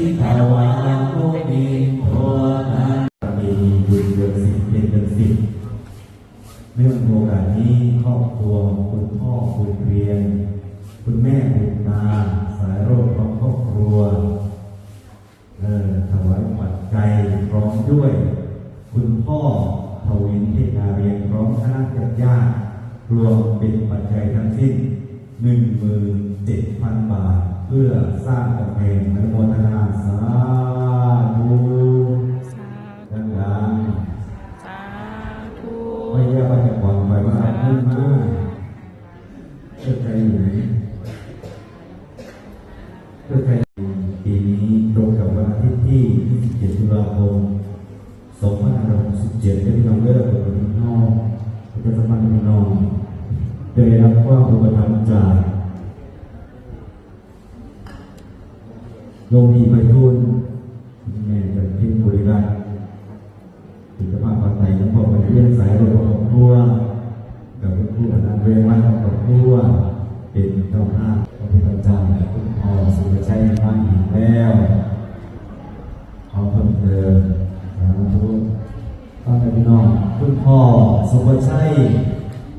สิทวาโมนิโทนามีบุญเดือนสิบเดือนเดือนสิบเรื่องโอกาสนี้ครอบครัวคุณพ่อคุณเรียน คุณแม่คุณตาสายโรคของครอบครัวเออถวายปัจจัยพร้อมด้วย คุณพ่อทวินเทนาเรียนพร้อมคณะญาติญาติรวมเป็นปัจจัยทั้งสิ้นหนึ่งหมื่นเจ็ดพันบาท เพื่อสร้างกำแพงอนุโมทนาสาธุดังสาธุๆไม่ยากว่าจะก่อนไปว่าเอาขึ้นมาเชื่อใจอยู่ไหนเชื่อใจปีนี้ตรงกับวันอาทิตย์ที่ 27 ตุลาคม 2567ที่พี่น้องเลิกกับพี่น้องประชาสัมพันธ์พี่น้องได้รับความอุปถัมภ์จาก โยมพีไพฑูรย์แม่จากพิมพ์บรีรัตน์ถึงจะมาปาไตน้ำบอกมาเรียนสายรถของครัวกับคุณครูอนันต์เวรวันของครัวเป็นเจ้าภาพพระพุทธเจ้าและคุณพ่อสุรชัยมาอีกแล้วขอเพิ่มเติมสาธุตอนนี้พี่น้องคุณพ่อสุภชัย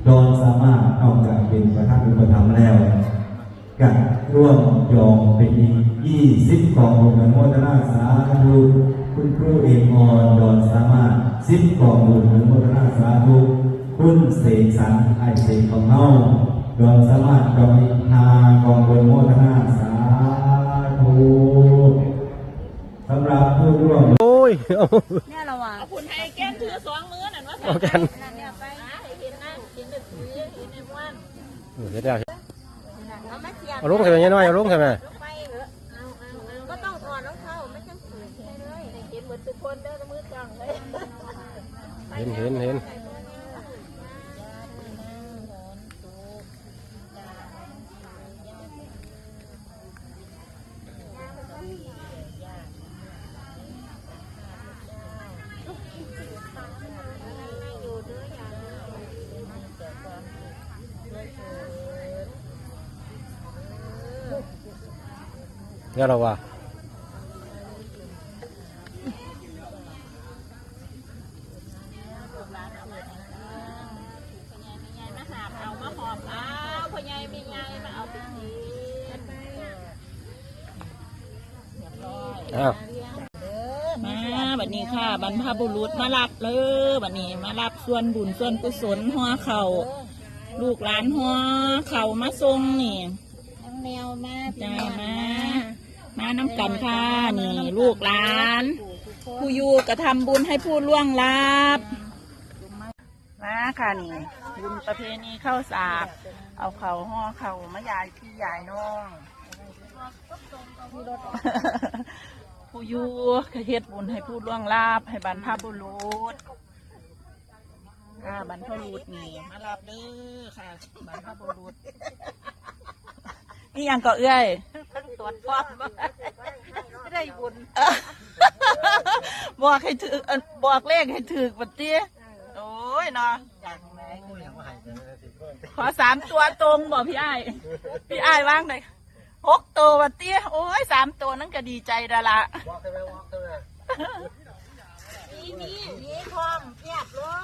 ดอนสามารถเอาจากเป็นประธานอุปถัมภ์แล้วกับร่วม ยอมเป็นอีกยี่สิบกองบุญอนุโมทนาสาธุคุณครูเอกออนดอนสามารถสิบกองบุญอนุโมทนาสาธุคุณเสกสรรไอเสกของเฮาดอนสามารถกองอีกห้ากองบุญอนุโมทนาสาธุสำหรับผู้ร่วมโอ้ยเอาเนี่ยเราอะเอาคุณให้แก้มถือสองมือนั่นว่าเอากันนั่นเนี่ยไปหาให้เห็นนะเห็นแต่ถือเห็นในม้วนเดี๋ยวเดี๋ยว เอามาเทียบเอาลงใช่ไหมยายน้อยเอาลงใช่ไหมลงไปเหรอเอาเอาเอาก็ต้องถอดรองเท้าไม่ต้องถือใช่เลยให้เห็นหมดทุกคนเด้อมือจังเลย เห็นเห็นเห็นเนี่ยเราว่า มาหาบเอามาหอมเอาพ่อใหญ่มีไงมาเอาไปทีเรียบร้อยอ้าวมาบัดนี้ค่ะ บรรพบุรุษมารับเลยบัดนี้มารับส่วนบุญส่วนกุศลหัวเข่าลูกหลานหัวเข่ามาทรงนี่ทั้งแนวมาใจมา มาน้ำกันค่ะนี่ลูกหลาน ผู้อยู่กระทำบุญให้ผู้ล่วงลับมาค่ะนี่บุญประเพณีเข้าสากเอาเขาห่อเขามายายพี่ยายน้องผู้อยู่เฮ็ดบุญให้ผู้ล่วงลับให้บรรพบุรุษอ่าบรรพบุรุษนี่มารับเด้อค่ะบรรพบุรุษนี่ยังก็เอื้อย ตรวจความได้บุญบอกให้ถือเอิ่นบอกเลขให้ถือบัดเตี้ยโอ้ยเนาะขอสามตัวตรงบอกพี่ไอ้ายพี่ไอ้ายว่างเลยหกตัวบัดเตี้ยโอ้ยสามตัวนั่นก็ดีใจดะละนี่นี่นี่พร้อมเพียบเลย